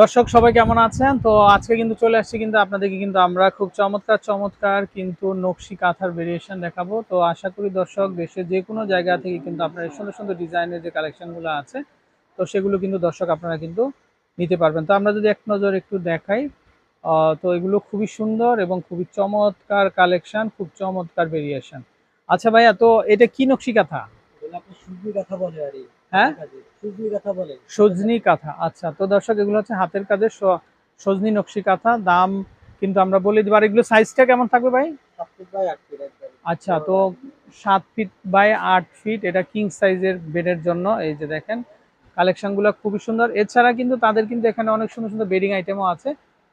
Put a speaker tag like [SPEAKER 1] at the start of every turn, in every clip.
[SPEAKER 1] দর্শক, সবাই কেমন আছেন? তো আজকে কিন্তু চলে আসছি কিন্তু আপনাদেরকে কিন্তু আমরা খুব চমৎকার চমৎকার কিন্তু নকশি কাঁথার ভেরিয়েশন দেখাবো। তো আশা করি দর্শক, দেশের যে কোনো জায়গা থেকে কিন্তু আপনার সুন্দর সুন্দর ডিজাইনের যে কালেকশনগুলো আছে, তো সেগুলো কিন্তু দর্শক আপনারা কিন্তু নিতে পারবেন। তো আমরা যদি এক নজর একটু দেখাই তো এগুলো খুবই সুন্দর এবং খুবই চমৎকার কালেকশন খুব চমৎকার ভেরিয়েশন আচ্ছা ভাইয়া, তো এটা কি নকশি কাঁথা? হ্যাঁ? সজনি কাঁথা আচ্ছা। তো দর্শক এগুলো হচ্ছে হাতের কাজের সজনি নকশি কাঁথা। দাম কিন্তু আমরা বলে এগুলো সাইজটা কেমন থাকবে ভাই? আচ্ছা তো সাত ফিট বাই আট ফিট এটা কিং সাইজের বেডের জন্য। এই যে দেখেন কালেকশনগুলো খুবই সুন্দর। এছাড়া কিন্তু তাদের কিন্তু এখানে অনেক সুন্দর সুন্দর বেডিং আইটেমও আছে।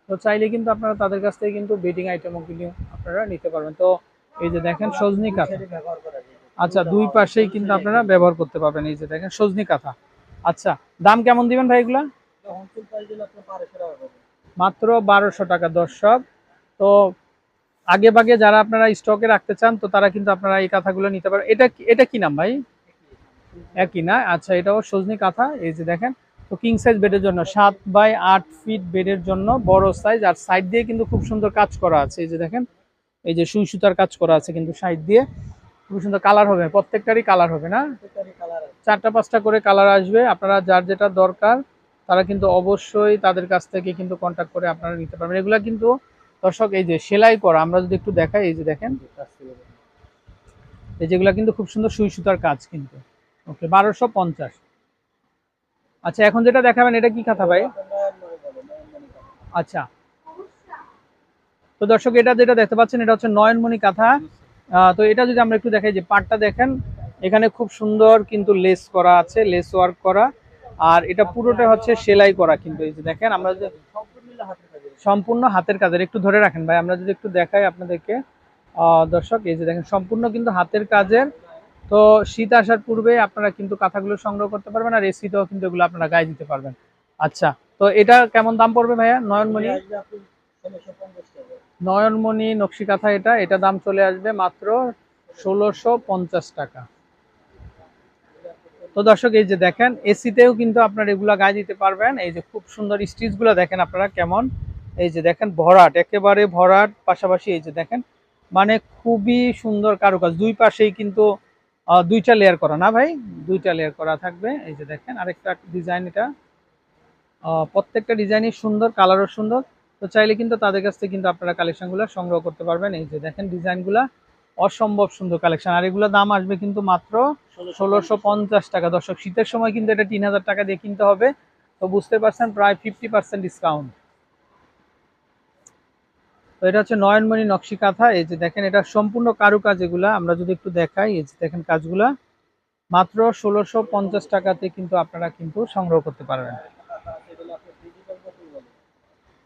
[SPEAKER 1] তো চাইলে কিন্তু আপনারা তাদের কাছ থেকে কিন্তু বেডিং আইটেমও কিন্তু আপনারা নিতে পারবেন। তো এই যে দেখেন সজনি কাঁথা। আচ্ছা দুই পাশেই কিন্তু আপনারা ব্যবহার করতে পারবেন এই যে দেখেন সজনি কাঁথা। আচ্ছা দাম কেমন দিবেন ভাই এগুলা? মাত্র বারোশো টাকা দর্শক। তো আগে ভাগে যারা আপনারা স্টকে রাখতে চান তো তারা কিন্তু আপনারা এই কাঁথাগুলো নিতে পারেন। এটা এটা কি নাম ভাই? একই না? আচ্ছা এটাও সজনি কাঁথা এই যে দেখেন। তো কিং সাইজ বেডের জন্য সাত বাই আট ফিট বেডের জন্য বড় সাইজ আর সাইড দিয়ে কিন্তু খুব সুন্দর কাজ করা আছে। এই যে দেখেন এই যে সুই সুতার কাজ করা আছে কিন্তু সাইড দিয়ে। খুব সুন্দর কালার হবে প্রত্যেকটারই কালার হবে না? চারটা পাঁচটা করে কালার আসবে আপনারা যার যেটা দরকার তারা কিন্তু অবশ্যই তাদের কাছ থেকে কিন্তু কন্ট্যাক্ট করে আপনারা নিতে পারবেন। এগুলা কিন্তু দর্শক এই যে সেলাই করা আমরা যদি একটু দেখাই এই যে দেখেন। এই যেগুলা কিন্তু খুব সুন্দর সুই সুতার কাজ কিন্তু। ওকে বারোশো পঞ্চাশ। আচ্ছা এখন যেটা দেখাবেন এটা কি কাঁথা ভাই? আচ্ছা। তো দর্শক এটা যেটা দেখতে পাচ্ছেন এটা হচ্ছে নয়নমণি কাঁথা। তো এটা যদি আমরা একটু দেখাই যে পাটটা দেখেন, এখানে খুব সুন্দর কিন্তু লেস করা আছে, লেস ওয়ার্ক করা। আর এটা পুরোটা হচ্ছে সেলাই করা কিন্তু, এই যে দেখেন, আমরা যে
[SPEAKER 2] সম্পূর্ণ হাতের
[SPEAKER 1] কাজের, একটু ধরে রাখেন ভাই, আমরা যদি একটু দেখাই আপনাদেরকে। দর্শক, এই যে দেখেন, সম্পূর্ণ কিন্তু হাতের কাজের। তো শীত আসার পূর্বে আপনারা কিন্তু কাঁথাগুলো সংগ্রহ করতে পারবেন, আর এসিতেও কিন্তু এগুলো আপনারা গায়ে দিতে পারবেন। আচ্ছা তো এটা কেমন দাম পড়বে ভাইয়া? নয়নমণি? নয়নমণি নকশি কাঁথা এটা এটা দাম চলে আসবে মাত্র ষোলোশো পঞ্চাশ টাকা। তো দর্শক, এই যে দেখেন, এসিতেও কিন্তু আপনারা এগুলা গায়ে দিতে পারবেন। এই যে খুব সুন্দর স্টিচগুলো দেখেন আপনারা কেমন। এই যে দেখেন, ভরাট, একেবারে ভরাট। পাশাপাশি এই যে দেখেন মানে খুবই সুন্দর কারুকাজ। দুই পাশেই কিন্তু দুইটা লেয়ার করা, না ভাই? দুইটা লেয়ার করা থাকবে। এই যে দেখেন, আরেকটা ডিজাইন এটা। প্রত্যেকটা ডিজাইনই সুন্দর কালারও সুন্দর। তো চাইলে কিন্তু তাদের কাছ থেকে কিন্তু আপনারা কালেকশনগুলো সংগ্রহ করতে পারবেন। এই যে দেখেন ডিজাইনগুলো অসম্ভব সুন্দর কালেকশন আর এগুলো দাম আসবে কিন্তু মাত্র ষোলোশো পঞ্চাশ টাকা। দর্শক, শীতের সময় কিন্তু এটা তিন হাজার টাকা দিয়ে কিনতে হবে। তো বুঝতে পারছেন, প্রায় ফিফটি পার্সেন্ট ডিসকাউন্ট তো এটা হচ্ছে নয়নমণি নকশি কাঁথা। এই যে দেখেন, এটা সম্পূর্ণ কারুকাজ এগুলা। আমরা যদি একটু দেখাই, এই যে দেখেন কাজগুলা। মাত্র ষোলোশো পঞ্চাশ টাকাতে কিন্তু আপনারা কিন্তু সংগ্রহ করতে পারবেন
[SPEAKER 2] এগুলো আপনি ডিজিটাল বকুল বলে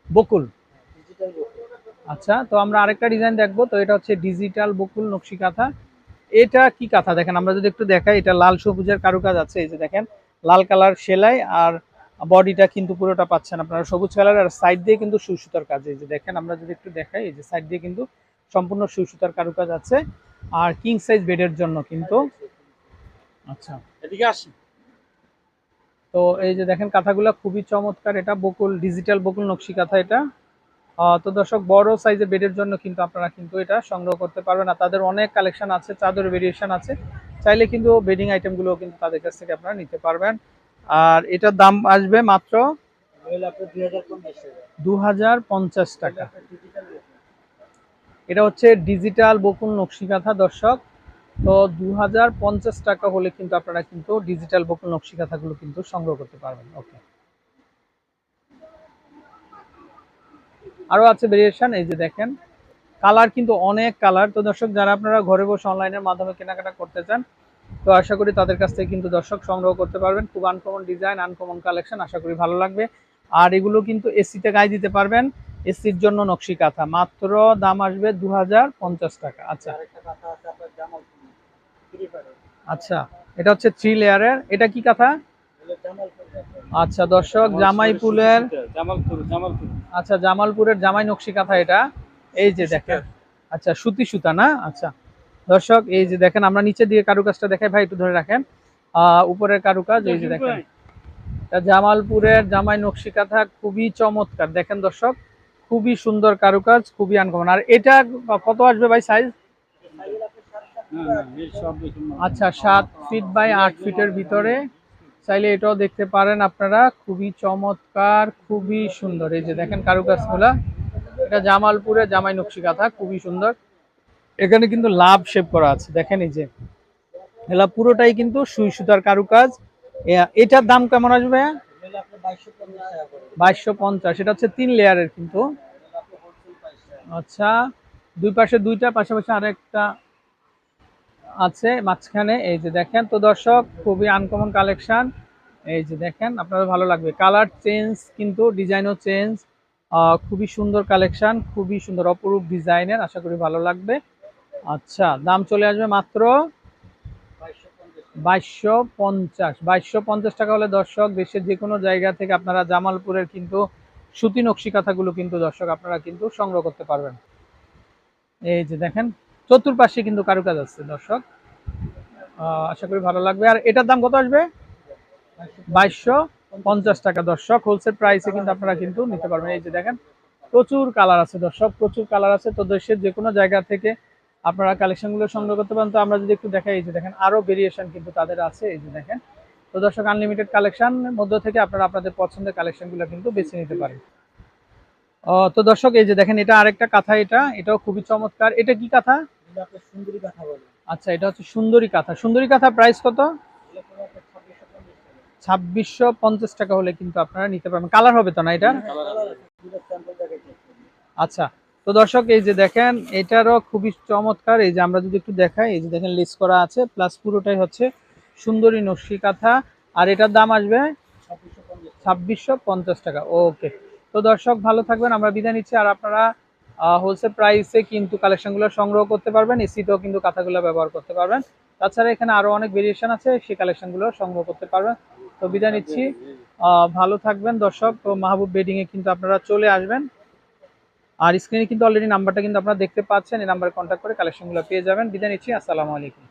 [SPEAKER 1] বকুল। আচ্ছা তো আমরা আরেকটা ডিজাইন দেখব তো এটা হচ্ছে ডিজিটাল বকুল নকশি কাঁথা। এটা কি কাঁথা? দেখেন আমরা যদি একটু দেখাই এটা লাল সবুজের কারুকাজ আছে এই যে দেখেন লাল কালার সেলাই আর বডিটা কিন্তু পুরোটা পাচ্ছেন আপনারা সবুজ কালার আর সাইড দিয়ে কিন্তু সুই সুতার কাজ এই যে দেখেন আমরা যদি একটু দেখাই এই যে সাইড দিয়ে কিন্তু সম্পূর্ণ সুই সুতার কারুকাজ আছে আর কিং সাইজ বেডের জন্য কিন্তু। আচ্ছা।
[SPEAKER 2] এদিকে আসি।
[SPEAKER 1] তো এই যে দেখেন কাঁথাগুলো খুবই চমৎকার, এটা বকুল ডিজিটাল বকুল নকশি কাঁথা এটা। তো দর্শক, বড় সাইজের বেডের জন্য কিন্তু আপনারা কিন্তু এটা সংগ্রহ করতে পারবেন। আর তাদের অনেক কালেকশন আছে চাদরের ভেরিয়েশন আছে। চাইলে কিন্তু বেডিং আইটেমগুলো কিন্তু তাদের কাছ থেকে আপনারা নিতে পারবেন। আর এটার দাম আসবে মাত্র দু টাকা। এটা হচ্ছে ডিজিটাল বকুল নকশি কাঁথা, দর্শক। তো দু হাজার পঞ্চাশ টাকা হলে কিন্তু আপনারা কিন্তু ডিজিটাল বকুল নকশি কাঁথাগুলো কিন্তু সংগ্রহ করতে পারবেন। ওকে আরও আছে ভেরিয়েশন এই যে দেখেন। কালার কিন্তু অনেক কালার তো দর্শক, যারা আপনারা ঘরে বসে অনলাইনের মাধ্যমে কেনাকাটা করতে চান, তো আশা করি তাদের কাছ থেকে কিন্তু দর্শক সংগ্রহ করতে পারবেন। খুব আনকমন ডিজাইন আনকমন কালেকশন আশা করি ভালো লাগবে। আর এগুলো কিন্তু এসিতে গায়ে দিতে পারবেন। এসির জন্য নকশি কাঁথা। মাত্র দাম আসবে দু
[SPEAKER 2] হাজার পঞ্চাশ টাকা। আচ্ছা।
[SPEAKER 1] আচ্ছা এটা হচ্ছে থ্রি লেয়ারের এটা কি কাঁথা? আচ্ছা দর্শক
[SPEAKER 2] জামালপুর
[SPEAKER 1] আচ্ছা জামালপুরের জামাই নকশি কাঁথা এটা। এই যে দেখেন। আচ্ছা সুতি সুতা না? আচ্ছা। দর্শক এই যে দেখেন আমরা নিচে দিয়ে কারুকাজটা দেখাই। ভাই একটু ধরে রাখেন। উপরের কারুকাজ এই যে দেখেন। এটা জামালপুরের জামাই নকশি কাঁথা খুবই চমৎকার। দেখেন দর্শক খুবই সুন্দর কারুকাজ খুবই আনকমন। আর এটা কত আসবে ভাই সাইজ
[SPEAKER 2] না না এর সব দেখুন না।
[SPEAKER 1] আচ্ছা সাত ফিট বাই আট ফিটের ভিতরে। চাইলে এটাও দেখতে পারেন আপনারা। খুবই চমৎকার, খুবই সুন্দর। এই যে দেখেন কারুকাজগুলা। এটা জামালপুরে জামাই নকশি কাঁথা খুবই সুন্দর। এখানে কিন্তু লাভ শেপ করা আছে। দেখেন এই যে। এলা পুরোটাই কিন্তু সুই সুতার কারুকাজ। এটার দাম কেমন আসবে
[SPEAKER 2] আপনার বাইশশো পঞ্চাশ।
[SPEAKER 1] এটা হচ্ছে তিন লেয়ারের কিন্তু। আচ্ছা দুই পাশে দুইটা, পাশাপাশি আরেকটা আছে মাঝখানে, এই যে দেখেন। তো দর্শক, খুবই আনকমন কালেকশন এই যে দেখেন আপনাদের ভালো লাগবে। কালার চেঞ্জ কিন্তু ডিজাইনও চেঞ্জ খুবই সুন্দর কালেকশান খুবই সুন্দর, অপরূপ ডিজাইনের আশা করি ভালো লাগবে। আচ্ছা দাম চলে আসবে মাত্র
[SPEAKER 2] বাইশশো পঞ্চাশ।
[SPEAKER 1] বাইশশো পঞ্চাশ টাকা হলে দর্শক, দেশের যে কোনো জায়গা থেকে আপনারা জামালপুরের কিন্তু সুতি নকশি কাঁথাগুলো কিন্তু দর্শক আপনারা কিন্তু সংগ্রহ করতে পারবেন। এই যে দেখেন চতুর্পাশে কিন্তু কারুকাজ আছে, দর্শক। আশা করি ভালো লাগবে। আর এটার দাম কত আসবে? বাইশশো পঞ্চাশ টাকা, দর্শক। হোলসেল প্রাইসে কিন্তু আপনারা কিন্তু নিতে পারবেন। এই যে দেখেন, প্রচুর কালার আছে, দর্শক। প্রচুর কালার আছে। তো দেশের যে কোনো জায়গা থেকে আপনারা কালেকশনগুলো সংগ্রহ করতে পারেন। তো আমরা যদি একটু দেখাই, এই যে দেখেন, আরও ভেরিয়েশন কিন্তু তাদের আছে। এই যে দেখেন, তো দর্শক আনলিমিটেড কালেকশন মধ্য থেকে আপনারা আপনাদের পছন্দের কালেকশনগুলো কিন্তু বেছে নিতে পারেন। তো দর্শক, এই যে দেখেন, এটা আরেকটা কাঁথা এটা। এটাও খুবই চমৎকার। এটা কি কাঁথা? আচ্ছা এটা হচ্ছে সুন্দরী কাঁথা। সুন্দরী কাঁথা প্রাইস কত?
[SPEAKER 2] ছাব্বিশশো পঞ্চাশ টাকা।
[SPEAKER 1] হলে কিন্তু আপনারা নিতে পারবেন। কালার হবে তো না এটা?
[SPEAKER 2] দেখাচ্ছি
[SPEAKER 1] আচ্ছা তো দর্শক এই যে দেখেন এটারও খুবই চমৎকার। এই যে আমরা যদি একটু দেখাই এই যে দেখেন লিস করা আছে। প্লাস পুরোটাই হচ্ছে সুন্দরী নকশি কাঁথা। আর এটার দাম আসবে?
[SPEAKER 2] ছাব্বিশশো পঞ্চাশ
[SPEAKER 1] টাকা। ওকে তো দর্শক ভালো থাকবেন। আমরা বিদায় নিচ্ছি। আর আপনারা হোলসেল প্রাইসে কিন্তু কালেকশনগুলো সংগ্রহ করতে পারবেন এসিতেও কিন্তু কাঁথাগুলো ব্যবহার করতে পারবেন। তাছাড়া এখানে আরও অনেক ভেরিয়েশন আছে, সেই কালেকশনগুলো সংগ্রহ করতে পারবেন। তো বিদায় নিচ্ছি। ভালো থাকবেন দর্শক। মাহবুব বেডিংয়ে কিন্তু আপনারা চলে আসবেন। আর স্ক্রিনে কিন্তু অলরেডি নাম্বারটা কিন্তু আপনারা দেখতে পাচ্ছেন, এই নাম্বারে কন্ট্যাক্ট করে কালেকশনগুলো পেয়ে যাবেন। বিদায় নিচ্ছি, আসসালামু আলাইকুম।